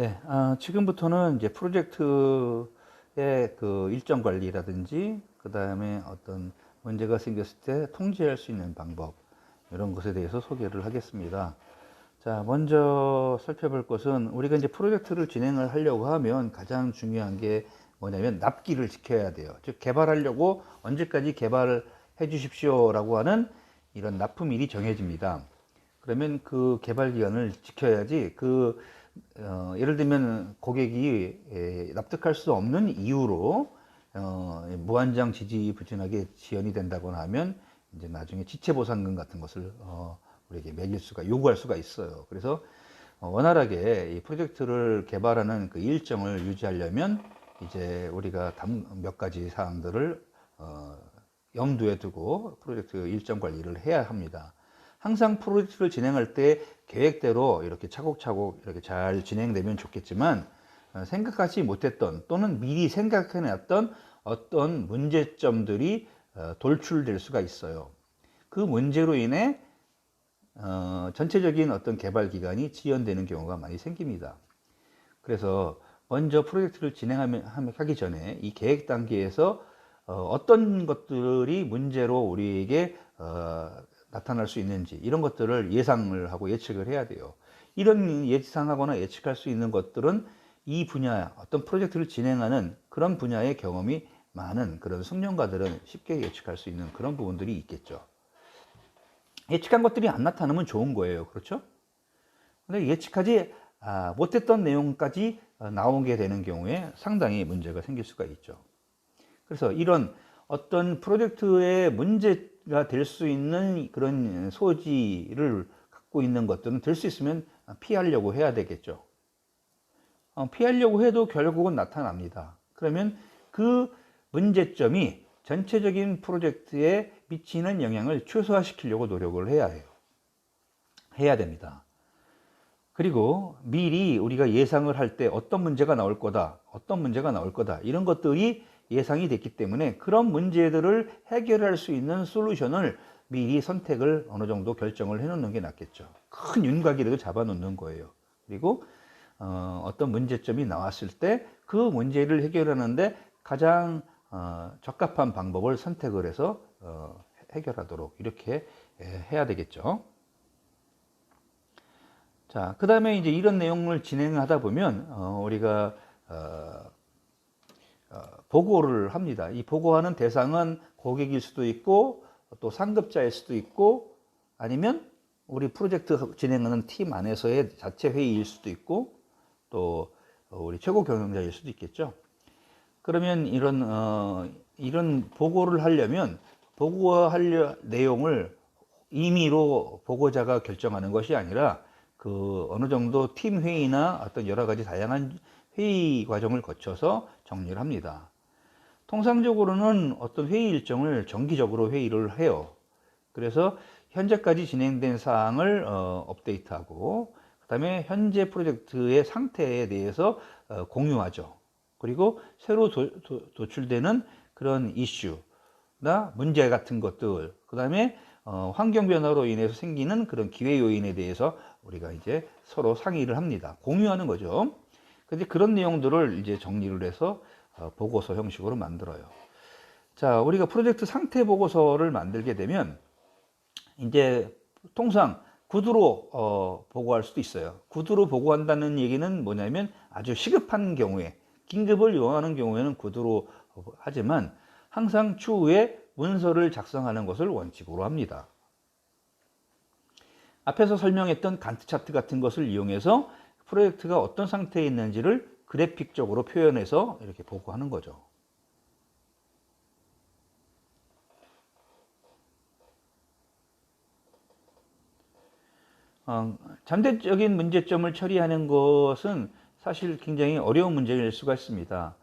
네, 아, 지금부터는 이제 프로젝트의 그 일정 관리라든지, 그 다음에 어떤 문제가 생겼을 때 통제할 수 있는 방법, 이런 것에 대해서 소개를 하겠습니다. 자, 먼저 살펴볼 것은 우리가 이제 프로젝트를 진행을 하려고 하면 가장 중요한 게 뭐냐면 납기를 지켜야 돼요. 즉, 개발하려고 언제까지 개발을 해 주십시오라고 하는 이런 납품일이 정해집니다. 그러면 그 개발 기간을 지켜야지 그 어, 예를 들면 고객이 에, 납득할 수 없는 이유로 어, 무한정 지지 부진하게 지연이 된다거나 하면 이제 나중에 지체 보상금 같은 것을 어, 우리에게 매길 수가 요구할 수가 있어요. 그래서 어, 원활하게 이 프로젝트를 개발하는 그 일정을 유지하려면 이제 우리가 담- 몇 가지 사항들을 어, 염두에 두고 프로젝트 일정 관리를 해야 합니다. 항상 프로젝트를 진행할 때 계획대로 이렇게 차곡차곡 이렇게 잘 진행되면 좋겠지만 어, 생각하지 못했던 또는 미리 생각해놨던 어떤 문제점들이 어, 돌출될 수가 있어요. 그 문제로 인해 어, 전체적인 어떤 개발 기간이 지연되는 경우가 많이 생깁니다. 그래서 먼저 프로젝트를 진행하기 전에 이 계획 단계에서 어, 떤 것들이 문제로 우리에게 어, 나타날 수 있는지 이런 것들을 예상을 하고 예측을 해야 돼요. 이런 예상하거나 예측할 수 있는 것들은 이 분야 어떤 프로젝트를 진행하는 그런 분야의 경험이 많은 그런 숙련가들은 쉽게 예측할 수 있는 그런 부분들이 있겠죠. 예측한 것들이 안 나타나면 좋은 거예요. 그렇죠? 근데 예측하지 아, 못했던 내용까지 어, 나오게 되는 경우에 상당히 문제가 생길 수가 있죠. 그래서 이런 어떤 프로젝트의 문제 가 될 수 있는 그런 소지를 갖고 있는 것들은 될 수 있으면 피하려고 해야 되겠죠. 어, 피하려고 해도 결국은 나타납니다. 그러면 그 문제점이 전체적인 프로젝트에 미치는 영향을 최소화시키려고 노력을 해야 해요. 해야 됩니다. 그리고 미리 우리가 예상을 할 때 어떤 문제가 나올 거다, 어떤 문제가 나올 거다, 이런 것들이 예상이 됐기 때문에 그런 문제들을 해결할 수 있는 솔루션을 미리 선택을 어느 정도 결정을 해 놓는 게 낫겠죠. 큰 윤곽이라도 잡아 놓는 거예요. 그리고 어, 떤 문제점이 나왔을 때 그 문제를 해결하는데 가장 어, 적합한 방법을 선택을 해서 어, 해결하도록 이렇게 예, 해야 되겠죠. 자, 그 다음에 이제 이런 내용을 진행하다 보면 어, 우리가 어, 어, 보고를 합니다. 이 보고하는 대상은 고객일 수도 있고 또 상급자일 수도 있고 아니면 우리 프로젝트 진행하는 팀 안에서의 자체 회의일 수도 있고 또 우리 최고 경영자일 수도 있겠죠. 그러면 이런 어, 이런 보고를 하려면 보고할 내용을 임의로 보고자가 결정하는 것이 아니라 그 어느 정도 팀 회의나 어떤 여러 가지 다양한 회의 과정을 거쳐서 정리를 합니다. 통상적으로는 어떤 회의 일정을 정기적으로 회의를 해요. 그래서 현재까지 진행된 사항을 어, 업데이트하고 그 다음에 현재 프로젝트의 상태에 대해서 어, 공유하죠. 그리고 새로 도, 도, 출되는 그런 이슈나 문제 같은 것들, 그 다음에 어, 환경 변화로 인해서 생기는 그런 기회 요인에 대해서 우리가 이제 서로 상의를 합니다. 공유하는 거죠. 근데 그런 내용들을 이제 정리를 해서 어, 보고서 형식으로 만들어요. 자, 우리가 프로젝트 상태 보고서를 만들게 되면 이제 통상 구두로 어, 보고할 수도 있어요. 구두로 보고한다는 얘기는 뭐냐면 아주 시급한 경우에 긴급을 요하는 경우에는 구두로 하지만 항상 추후에 문서를 작성하는 것을 원칙으로 합니다. 앞에서 설명했던 간트 차트 같은 것을 이용해서 프로젝트가 어떤 상태에 있는지를 그래픽적으로 표현해서 이렇게 보고하는 거죠. 어, 잠재적인 문제점을 처리하는 것은 사실 굉장히 어려운 문제일 수가 있습니다.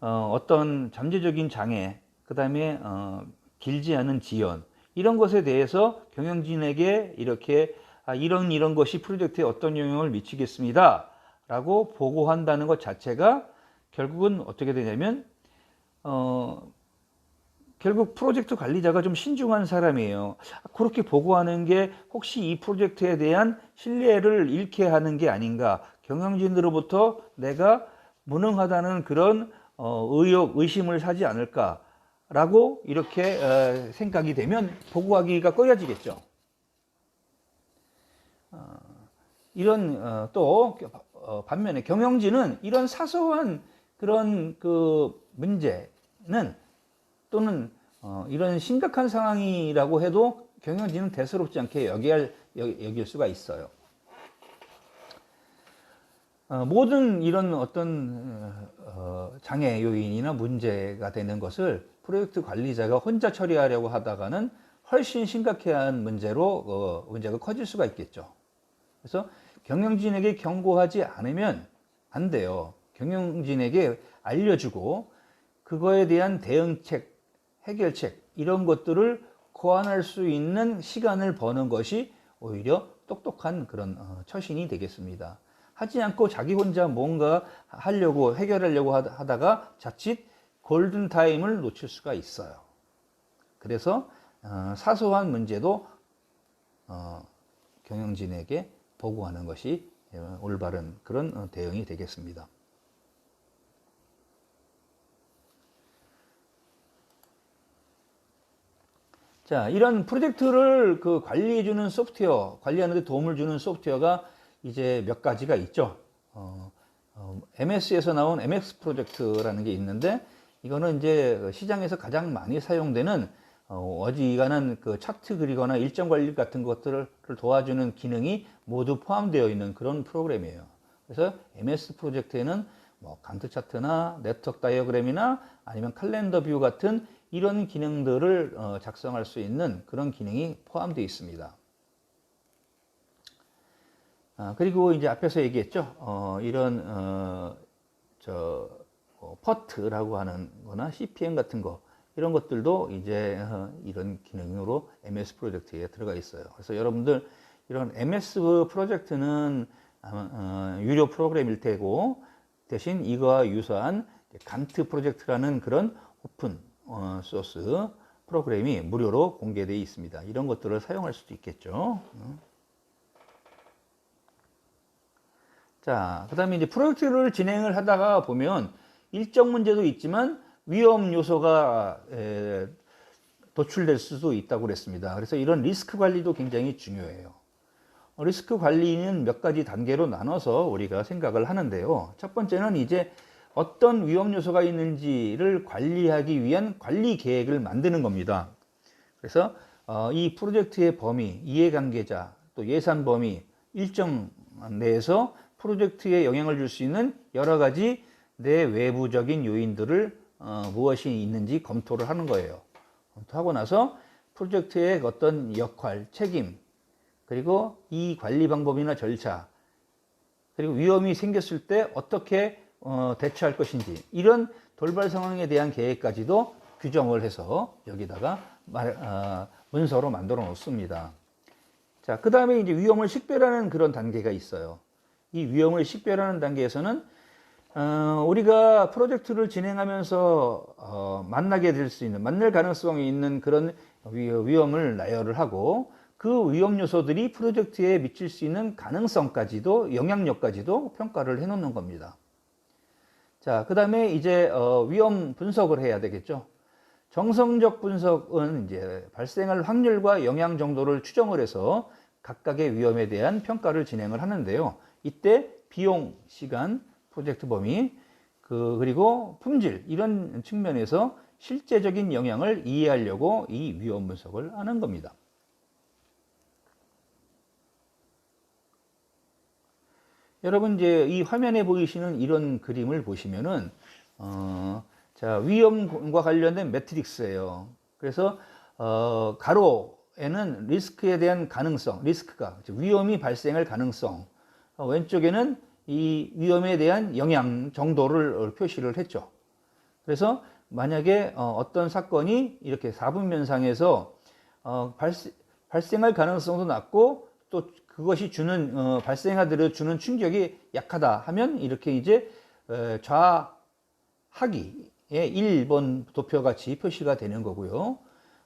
어, 떤 잠재적인 장애, 그 다음에 어, 길지 않은 지연, 이런 것에 대해서 경영진에게 이렇게 아, 이런 이런 것이 프로젝트에 어떤 영향을 미치겠습니다. 라고 보고한다는 것 자체가 결국은 어떻게 되냐면, 어, 결국 프로젝트 관리자가 좀 신중한 사람이에요. 그렇게 보고하는 게 혹시 이 프로젝트에 대한 신뢰를 잃게 하는 게 아닌가 경영진으로부터 내가 무능하다는 그런 어, 의혹, 의심을 사지 않을까라고 이렇게 어, 생각이 되면 보고하기가 꺼려지겠죠. 어, 이런 어, 또 어, 반면에 경영진은 이런 사소한 그런 그 문제는 또는 어, 이런 심각한 상황이라고 해도 경영진은 대수롭지 않게 여길, 여길 수가 있어요. 어, 모든 이런 어떤 어, 장애 요인이나 문제가 되는 것을 프로젝트 관리자가 혼자 처리하려고 하다가는 훨씬 심각해한 문제로 어, 문제가 커질 수가 있겠죠. 그래서 경영진에게 경고하지 않으면 안 돼요. 경영진에게 알려주고 그거에 대한 대응책, 해결책 이런 것들을 고안할 수 있는 시간을 버는 것이 오히려 똑똑한 그런 어, 처신이 되겠습니다. 하지 않고 자기 혼자 뭔가 하려고 해결하려고 하다가 자칫 골든 타임을 놓칠 수가 있어요. 그래서 어, 사소한 문제도 어, 경영진에게 보고하는 것이 어, 올바른 그런 어, 대응이 되겠습니다. 자, 이런 프로젝트를 그 관리해주는 소프트웨어, 관리하는 데 도움을 주는 소프트웨어가 이제 몇 가지가 있죠. 어, 어, MS에서 나온 MX 프로젝트라는 게 있는데, 이거는 이제 시장에서 가장 많이 사용되는 어, 어지간한 그 차트 그리거나 일정 관리 같은 것들을 도와주는 기능이 모두 포함되어 있는 그런 프로그램이에요. 그래서 MS 프로젝트에는 뭐 간트 차트나 네트워크 다이어그램이나 아니면 칼렌더 뷰 같은 이런 기능들을 어, 작성할 수 있는 그런 기능이 포함되어 있습니다. 아, 그리고 이제 앞에서 얘기했죠. 어, 이런 어, 저 어, 퍼트라고 하는 거나 CPM 같은 거 이런 것들도 이제 어, 이런 기능으로 MS 프로젝트에 들어가 있어요. 그래서 여러분들 이런 MS 프로젝트는 어, 유료 프로그램일 테고 대신 이거와 유사한 간트 프로젝트라는 그런 오픈 어, 소스 프로그램이 무료로 공개되어 있습니다. 이런 것들을 사용할 수도 있겠죠. 자, 그 다음에 이제 프로젝트를 진행을 하다가 보면 일정 문제도 있지만 위험 요소가 에, 도출될 수도 있다고 그랬습니다. 그래서 이런 리스크 관리도 굉장히 중요해요. 어, 리스크 관리는 몇 가지 단계로 나눠서 우리가 생각을 하는데요. 첫 번째는 이제 어떤 위험 요소가 있는지를 관리하기 위한 관리 계획을 만드는 겁니다. 그래서 어, 이 프로젝트의 범위, 이해관계자, 또 예산 범위, 일정 내에서 프로젝트에 영향을 줄 수 있는 여러 가지 내 외부적인 요인들을 어, 무엇이 있는지 검토를 하는 거예요. 검토하고 나서 프로젝트의 어떤 역할, 책임, 그리고 이 관리 방법이나 절차, 그리고 위험이 생겼을 때 어떻게 어, 대처할 것인지 이런 돌발 상황에 대한 계획까지도 규정을 해서 여기다가 말, 어, 문서로 만들어 놓습니다. 자, 그 다음에 이제 위험을 식별하는 그런 단계가 있어요. 이 위험을 식별하는 단계에서는 어, 우리가 프로젝트를 진행하면서 어, 만나게 될 수 있는 만날 가능성이 있는 그런 위험을 나열을 하고 그 위험 요소들이 프로젝트에 미칠 수 있는 가능성까지도 영향력까지도 평가를 해 놓는 겁니다. 자, 그 다음에 이제 어, 위험 분석을 해야 되겠죠. 정성적 분석은 이제 발생할 확률과 영향 정도를 추정을 해서 각각의 위험에 대한 평가를 진행을 하는데요. 이때 비용, 시간, 프로젝트 범위, 그, 그리고 품질, 이런 측면에서 실제적인 영향을 이해하려고 이 위험 분석을 하는 겁니다. 여러분 이제 이 화면에 보이시는 이런 그림을 보시면은 어, 자 위험과 관련된 매트릭스예요. 그래서 어, 가로에는 리스크에 대한 가능성, 리스크가 위험이 발생할 가능성, 어, 왼쪽에는 이 위험에 대한 영향 정도를 표시를 했죠. 그래서 만약에 어, 떤 사건이 이렇게 4분 면상에서 어, 발생, 발생 할 가능성도 낮고 또 그것이 주는 어, 발생하더라도 주는 충격이 약하다 하면 이렇게 이제 에, 좌하기에 1번 도표 같이 표시가 되는 거고요.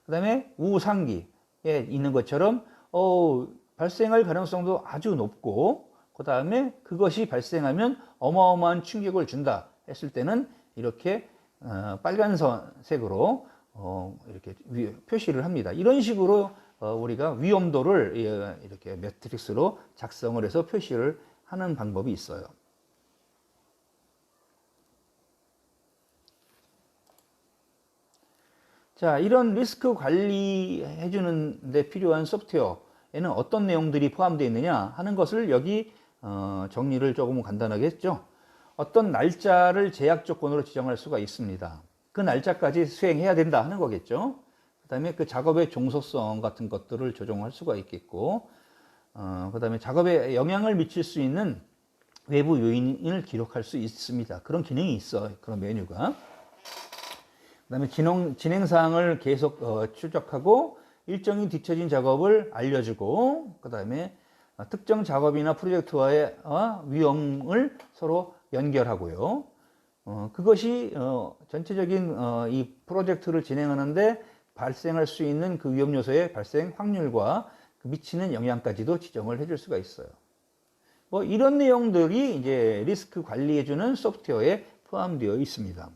그 다음에 우상기에 있는 것처럼 어, 발생할 가능성도 아주 높고 그 다음에 그것이 발생하면 어마어마한 충격을 준다 했을 때는 이렇게 어, 빨간색으로 어, 이렇게 위- 표시를 합니다. 이런 식으로 어, 우리가 위험도를 예, 이렇게 매트릭스로 작성을 해서 표시를 하는 방법이 있어요. 자, 이런 리스크 관리해 주는 데 필요한 소프트웨어에는 어떤 내용들이 포함되어 있느냐 하는 것을 여기 어, 정리를 조금 간단하게 했죠. 어떤 날짜를 제약 조건으로 지정할 수가 있습니다. 그 날짜까지 수행해야 된다 하는 거겠죠. 그 다음에 그 작업의 종속성 같은 것들을 조정할 수가 있겠고, 어, 그 다음에 작업에 영향을 미칠 수 있는 외부 요인을 기록할 수 있습니다. 그런 기능이 있어요. 그런 메뉴가. 그 다음에 진행, 진행 사항을 계속 어, 추적하고 일정이 뒤처진 작업을 알려주고 그 다음에 어, 특정 작업이나 프로젝트와의 어, 위험을 서로 연결하고요. 어, 그것이 어, 전체적인 어, 이 프로젝트를 진행하는데 발생할 수 있는 그 위험 요소의 발생 확률과 그 미치는 영향까지도 지정을 해줄 수가 있어요. 뭐 이런 내용들이 이제 리스크 관리해주는 소프트웨어에 포함되어 있습니다.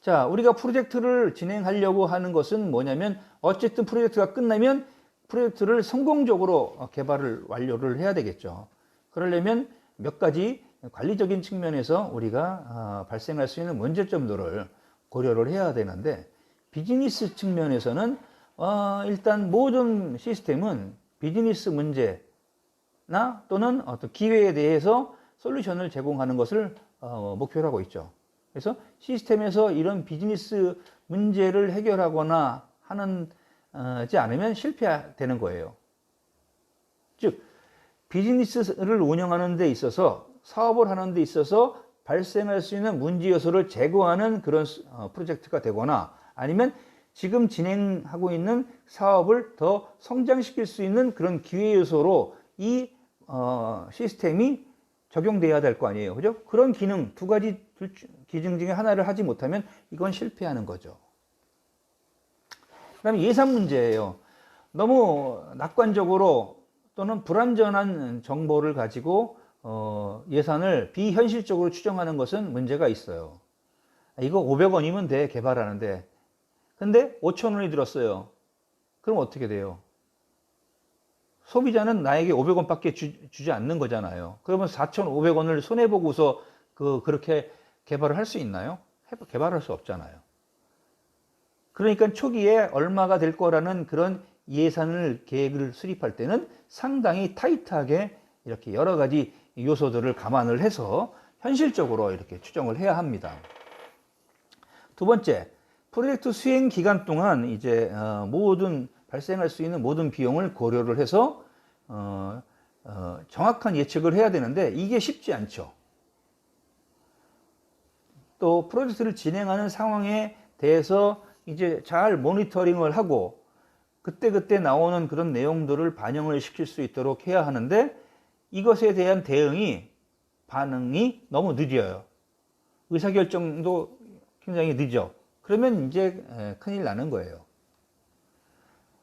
자, 우리가 프로젝트를 진행하려고 하는 것은 뭐냐면 어쨌든 프로젝트가 끝나면 프로젝트를 성공적으로 어, 개발을 완료를 해야 되겠죠. 그러려면 몇 가지 관리적인 측면에서 우리가 아, 발생할 수 있는 문제점들을 고려를 해야 되는데 비즈니스 측면에서는 어, 일단 모든 시스템은 비즈니스 문제나 또는 어떤 기회에 대해서 솔루션을 제공하는 것을 어, 목표로 하고 있죠. 그래서 시스템에서 이런 비즈니스 문제를 해결하거나 하는 지 않으면 실패되는 거예요. 즉 비즈니스를 운영하는 데 있어서 사업을 하는 데 있어서 발생할 수 있는 문제 요소를 제거하는 그런 어, 프로젝트가 되거나 아니면 지금 진행하고 있는 사업을 더 성장시킬 수 있는 그런 기회 요소로 이 어, 시스템이 적용돼야 될 거 아니에요. 그죠? 그런 기능 두 가지 기능 중에 하나를 하지 못하면 이건 실패하는 거죠. 그다음에 예산 문제예요. 너무 낙관적으로 또는 불완전한 정보를 가지고 어, 예산을 비현실적으로 추정하는 것은 문제가 있어요. 아, 이거 500원이면 돼 개발하는데 근데 5,000원이 들었어요. 그럼 어떻게 돼요? 소비자는 나에게 500원밖에 주, 지 않는 거잖아요. 그러면 4,500원을 손해보고서 그, 그렇게 개발을 할 수 있나요? 해- 개발할 수 없잖아요. 그러니까 초기에 얼마가 될 거라는 그런 예산을 계획을 수립할 때는 상당히 타이트하게 이렇게 여러 가지 요소들을 감안을 해서 현실적으로 이렇게 추정을 해야 합니다. 두 번째, 프로젝트 수행 기간 동안 이제 어, 모든 발생할 수 있는 모든 비용을 고려를 해서 어, 어, 정확한 예측을 해야 되는데 이게 쉽지 않죠. 또 프로젝트를 진행하는 상황에 대해서 이제 잘 모니터링을 하고 그때그때 나오는 그런 내용들을 반영을 시킬 수 있도록 해야 하는데 이것에 대한 대응이 반응이 너무 늦어요. 의사결정도 굉장히 늦어. 그러면 이제 에, 큰일 나는 거예요.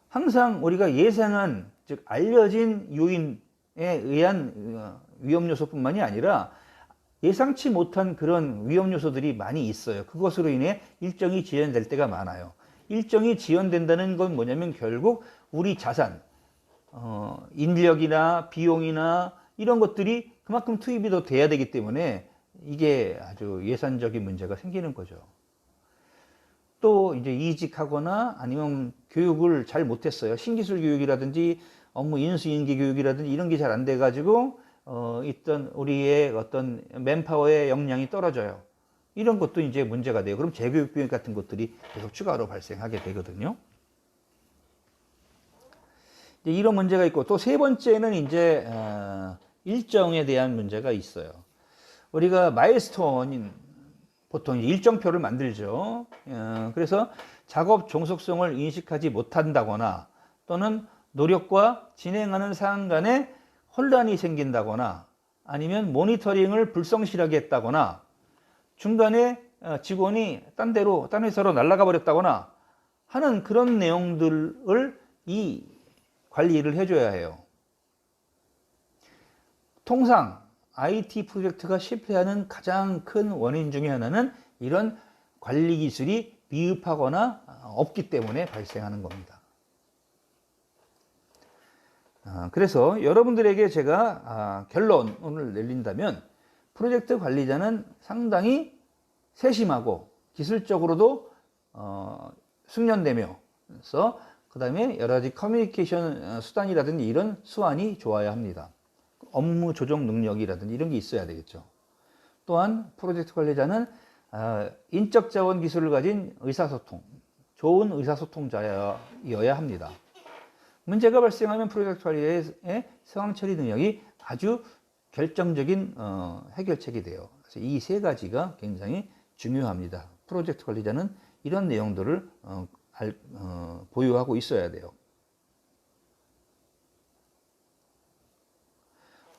항상 우리가 예상한 즉 알려진 요인에 의한 어, 위험 요소뿐만이 아니라 예상치 못한 그런 위험 요소들이 많이 있어요. 그것으로 인해 일정이 지연될 때가 많아요. 일정이 지연된다는 건 뭐냐면 결국 우리 자산, 어, 인력이나 비용이나 이런 것들이 그만큼 투입이 더 돼야 되기 때문에 이게 아주 예산적인 문제가 생기는 거죠. 또 이제 이직하거나 아니면 교육을 잘 못했어요. 신기술 교육이라든지 업무 인수인계 교육이라든지 이런 게 잘 안 돼가지고 어, 있던 우리의 어떤 맨파워의 역량이 떨어져요. 이런 것도 이제 문제가 돼요. 그럼 재교육 비용 같은 것들이 계속 추가로 발생하게 되거든요. 이제 이런 문제가 있고 또 세 번째는 이제 어, 일정에 대한 문제가 있어요. 우리가 마일스톤인 보통 일정표를 만들죠. 어, 그래서 작업 종속성을 인식하지 못한다거나 또는 노력과 진행하는 사항 간에 혼란이 생긴다거나 아니면 모니터링을 불성실하게 했다거나 중간에 어, 직원이 딴 데로 딴 회사로 날아가 버렸다거나 하는 그런 내용들을 이 관리를 해줘야 해요. 통상 IT 프로젝트가 실패하는 가장 큰 원인 중에 하나는 이런 관리 기술이 미흡하거나 없기 때문에 발생하는 겁니다. 아, 그래서 여러분들에게 제가 아, 결론을 내린다면 프로젝트 관리자는 상당히 세심하고 기술적으로도 어, 숙련되면서 그 다음에 여러 가지 커뮤니케이션 어, 수단이라든지 이런 수완이 좋아야 합니다. 업무 조정 능력이라든지 이런 게 있어야 되겠죠. 또한 프로젝트 관리자는 아, 인적 자원 기술을 가진 의사소통, 좋은 의사소통자여야 합니다. 문제가 발생하면 프로젝트 관리의 상황 처리 능력이 아주 결정적인 어, 해결책이 돼요. 그래서 이 세 가지가 굉장히 중요합니다. 프로젝트 관리자는 이런 내용들을 어, 알, 어, 보유하고 있어야 돼요.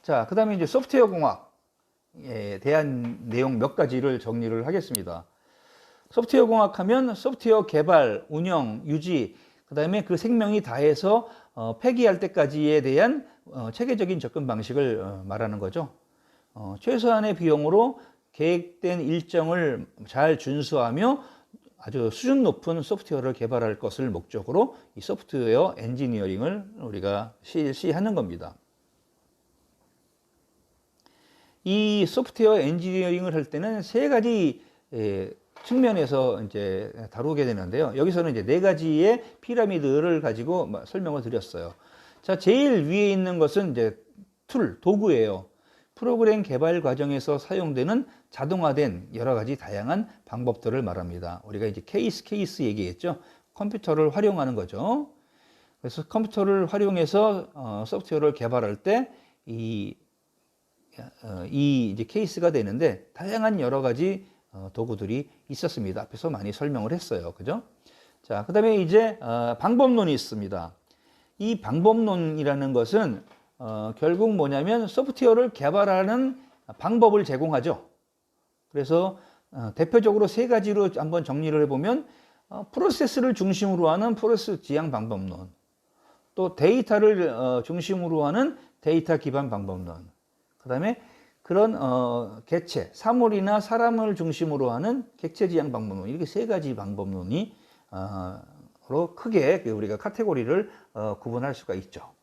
자, 그 다음에 이제 소프트웨어 공학에 대한 내용 몇 가지를 정리를 하겠습니다. 소프트웨어 공학하면 소프트웨어 개발, 운영, 유지, 그 다음에 그 생명이 다해서 어, 폐기할 때까지에 대한 어, 체계적인 접근 방식을 어, 말하는 거죠. 어, 최소한의 비용으로 계획된 일정을 잘 준수하며 아주 수준 높은 소프트웨어를 개발할 것을 목적으로 이 소프트웨어 엔지니어링을 우리가 실시하는 겁니다. 이 소프트웨어 엔지니어링을 할 때는 세 가지 에, 측면에서 이제 다루게 되는데요. 여기서는 이제 네 가지의 피라미드를 가지고 설명을 드렸어요. 자, 제일 위에 있는 것은 이제 툴, 도구예요. 프로그램 개발 과정에서 사용되는 자동화된 여러 가지 다양한 방법들을 말합니다. 우리가 이제 케이스 케이스 얘기했죠. 컴퓨터를 활용하는 거죠. 그래서 컴퓨터를 활용해서 어, 소프트웨어를 개발할 때이 어, 이 이제 케이스가 되는데 다양한 여러 가지 어, 도구들이 있었습니다. 앞에서 많이 설명을 했어요. 그죠? 자, 그 다음에 이제 어, 방법론이 있습니다. 이 방법론이라는 것은 어, 결국 뭐냐면 소프트웨어를 개발하는 방법을 제공하죠. 그래서 어, 대표적으로 세 가지로 한번 정리를 해보면 어, 프로세스를 중심으로 하는 프로세스 지향 방법론, 또 데이터를 어, 중심으로 하는 데이터 기반 방법론, 그 다음에 그런 어, 객체, 사물이나 사람을 중심으로 하는 객체 지향 방법론 이렇게 세 가지 방법론이 어, 로 크게 그 우리가 카테고리를 어, 구분할 수가 있죠.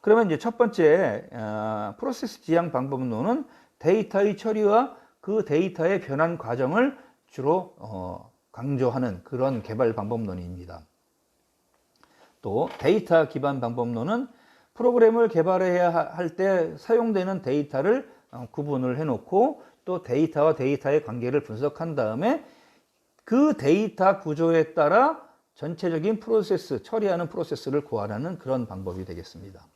그러면 이제 첫 번째 어, 프로세스 지향 방법론은 데이터의 처리와 그 데이터의 변환 과정을 주로 어, 강조하는 그런 개발 방법론입니다. 또 데이터 기반 방법론은 프로그램을 개발해야 할 때 사용되는 데이터를 어, 구분을 해놓고 또 데이터와 데이터의 관계를 분석한 다음에 그 데이터 구조에 따라 전체적인 프로세스, 처리하는 프로세스를 고안하는 그런 방법이 되겠습니다.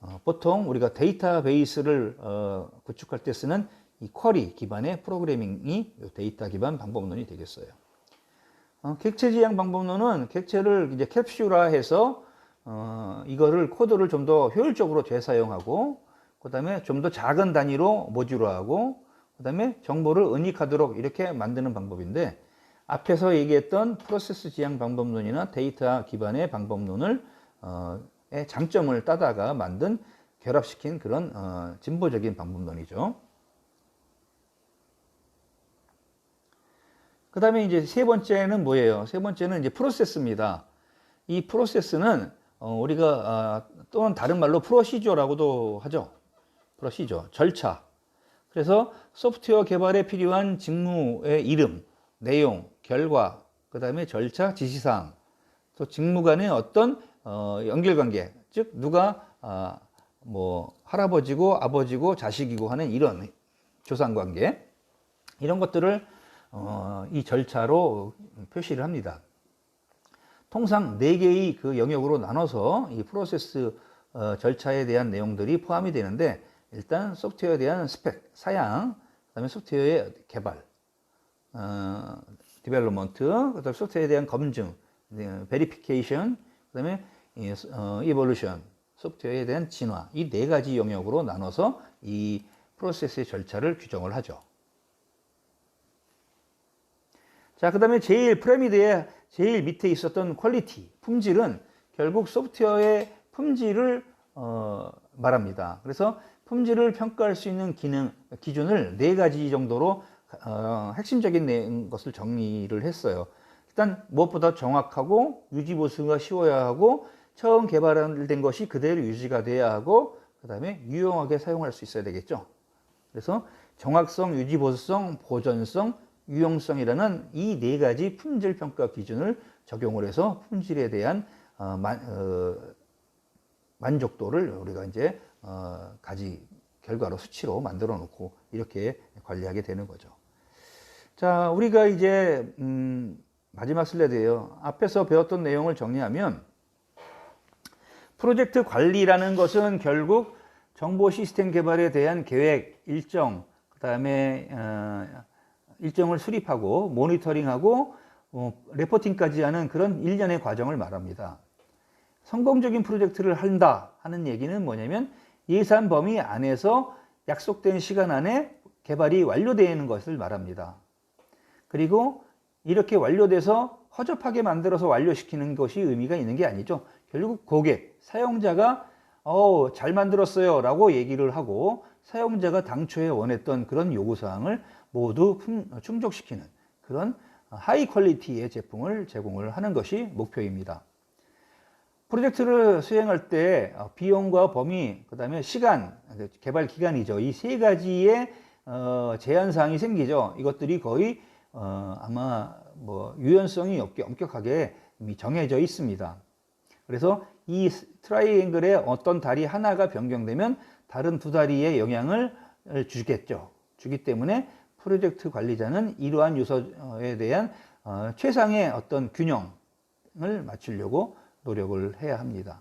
어, 보통 우리가 데이터베이스를 어, 구축할 때 쓰는 이 쿼리 기반의 프로그래밍이 데이터 기반 방법론이 되겠어요. 어, 객체 지향 방법론은 객체를 이제 캡슐화해서 어, 이거를 코드를 좀 더 효율적으로 재사용하고 그 다음에 좀 더 작은 단위로 모듈화 하고 그 다음에 정보를 은닉하도록 이렇게 만드는 방법인데 앞에서 얘기했던 프로세스 지향 방법론이나 데이터 기반의 방법론을 어, 의 장점을 따다가 만든 결합시킨 그런 어, 진보적인 방법론이죠. 그 다음에 이제 세 번째는 뭐예요? 세 번째는 이제 프로세스입니다. 이 프로세스는 어, 우리가 아, 또는 다른 말로 프로시저라고도 하죠. 프로시저, 절차. 그래서 소프트웨어 개발에 필요한 직무의 이름, 내용, 결과, 그 다음에 절차, 지시사항, 또 직무 간의 어떤 어, 연결관계, 즉 누가 아, 뭐 할아버지고 아버지고 자식이고 하는 이런 조상관계 이런 것들을 어, 이 절차로 표시를 합니다. 통상 네 개의 그 영역으로 나눠서 이 프로세스 어, 절차에 대한 내용들이 포함이 되는데 일단 소프트웨어에 대한 스펙, 사양, 그 다음에 소프트웨어의 개발, 어, 디벨로먼트, 그 다음 소프트웨어에 대한 검증, 베리피케이션, 그 다음에 어, 이볼루션, 소프트웨어에 대한 진화 이 네 가지 영역으로 나눠서 이 프로세스의 절차를 규정을 하죠. 자, 그 다음에 제일 피라미드의 제일 밑에 있었던 퀄리티, 품질은 결국 소프트웨어의 품질을 어, 말합니다. 그래서 품질을 평가할 수 있는 기능 기준을 네 가지 정도로 어, 핵심적인 내- 것을 정리를 했어요. 일단 무엇보다 정확하고 유지 보수가 쉬워야 하고 처음 개발된 것이 그대로 유지가 돼야 하고 그 다음에 유용하게 사용할 수 있어야 되겠죠. 그래서 정확성, 유지 보수성, 보존성, 유용성이라는 이 네 가지 품질 평가 기준을 적용을 해서 품질에 대한 어, 만, 어, 만족도를 우리가 이제 어, 가지 결과로 수치로 만들어 놓고 이렇게 관리하게 되는 거죠. 자, 우리가 이제 음, 마지막 슬라이드예요. 앞에서 배웠던 내용을 정리하면 프로젝트 관리라는 것은 결국 정보 시스템 개발에 대한 계획, 일정, 그 다음에 어, 일정을 수립하고 모니터링하고 어, 레포팅까지 하는 그런 일련의 과정을 말합니다. 성공적인 프로젝트를 한다 하는 얘기는 뭐냐면 예산 범위 안에서 약속된 시간 안에 개발이 완료되는 것을 말합니다. 그리고 이렇게 완료돼서 허접하게 만들어서 완료시키는 것이 의미가 있는 게 아니죠. 결국 고객, 사용자가 어, 잘 만들었어요 라고 얘기를 하고 사용자가 당초에 원했던 그런 요구사항을 모두 품- 충족시키는 그런 하이 퀄리티의 제품을 제공을 하는 것이 목표입니다. 프로젝트를 수행할 때 어, 비용과 범위, 그 다음에 시간, 개발 기간이죠. 이 세 가지의 어, 제한 사항이 생기죠. 이것들이 거의 어, 아마 뭐 유연성이 없게 엄격하게 정해져 있습니다. 그래서 이 트라이앵글의 어떤 다리 하나가 변경되면 다른 두 다리에 영향을 주겠죠. 주기 때문에 프로젝트 관리자는 이러한 요소에 대한 어, 최상의 어떤 균형을 맞추려고 노력을 해야 합니다.